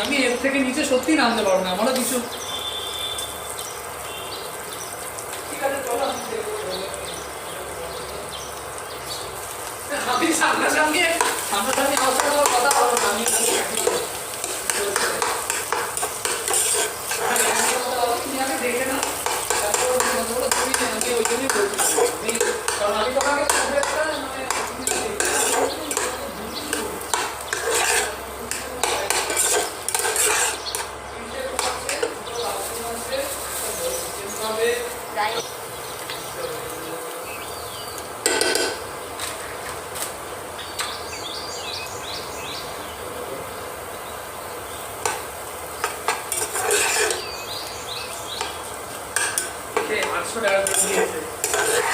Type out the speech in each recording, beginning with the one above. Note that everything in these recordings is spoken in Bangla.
আমি এর থেকে নিচে সত্যি নামতে পারব না আমারও কিছু যাই আটশো টাকা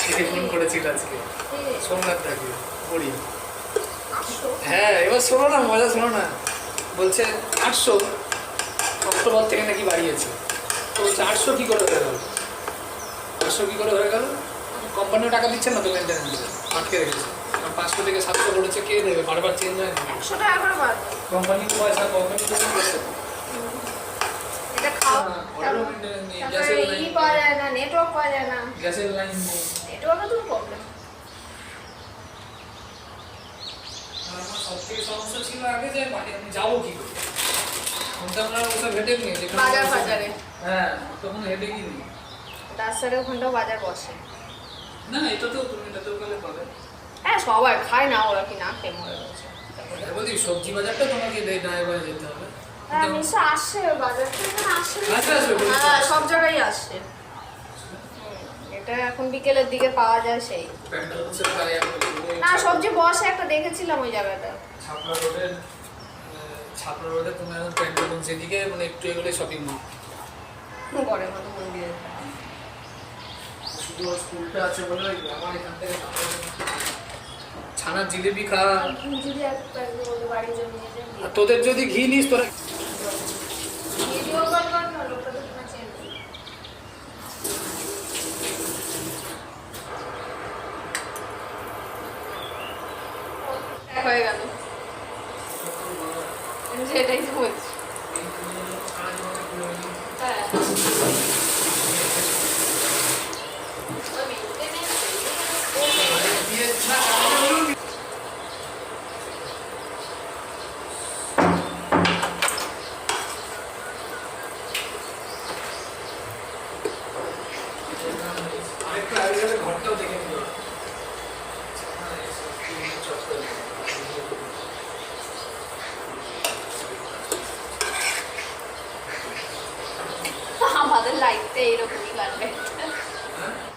করে ফোন করেছিল আজকে। সোমনাথ দাকে পড়ি হ্যাঁ এবার শোনো না মজা শোনো না। বলছে আটশো অক্টোবর থেকে নাকি বাড়িয়েছে। তো বলছে আটশো কী করে হয়ে আটশো কী করে হয়ে গেল? কোম্পানিও টাকা দিচ্ছে না তো মেনটেন্যান্স আটকে রেখেছে। পাঁচশো থেকে সাতশো করেছে কে দেবে? বারবার চেঞ্জ হয় না। একশো টাকা করে বাদ। কোম্পানি পয়সা কোম্পানি তো করছে। এটা খাও। হ্যাঁ, ওটারও maintenance নেই, তারপরে ই পাওয়া যায় না নেটওয়ার্ক পাওয়া যায় না। গ্যাসের লাইন নেই। নেটওয়ার্কে তো প্রবলেম সমস্যা ছিল আগে যে আমি যাব কি করে? তখন আমরা ওসব নিয়ে বাজার হ্যাঁ তখন হেঁটে কি নিই। তার সাথে ওখানটাও বাজার বসে। না এটা তো তুমি এটা তো গেলে পাবে। হ্যাঁ সবাই খায় না ওরা কি না খেয়ে মরে গেছে। বলছি সবজি বাজারটা তোমাকে ড্রাইভারে যেতে হবে। হ্যাঁ মিশা আসছে বাজার থেকে আসছে হ্যাঁ সব জায়গায় আসছে এটা এখন বিকেলের দিকে পাওয়া যায় সেই। না সবজি বসে একটা দেখেছিলাম ওই জায়গাটা। ছাপড়া রোডের ছাপড়া রোডে তুমি এখন প্যান্ডেল সেদিকে মানে একটু এগুলো শপিং মল ঘরের মতো মন্দিরে। স্কুলটা আছে বলে আমার এখান থেকে ছানার জিলিপি খা। তোদের যদি ঘি নিস, তোরা হয়ে গেল। সেটাই বলছি। হ্যাঁ। আমাদের লাইফটা এইরকমই লাগবে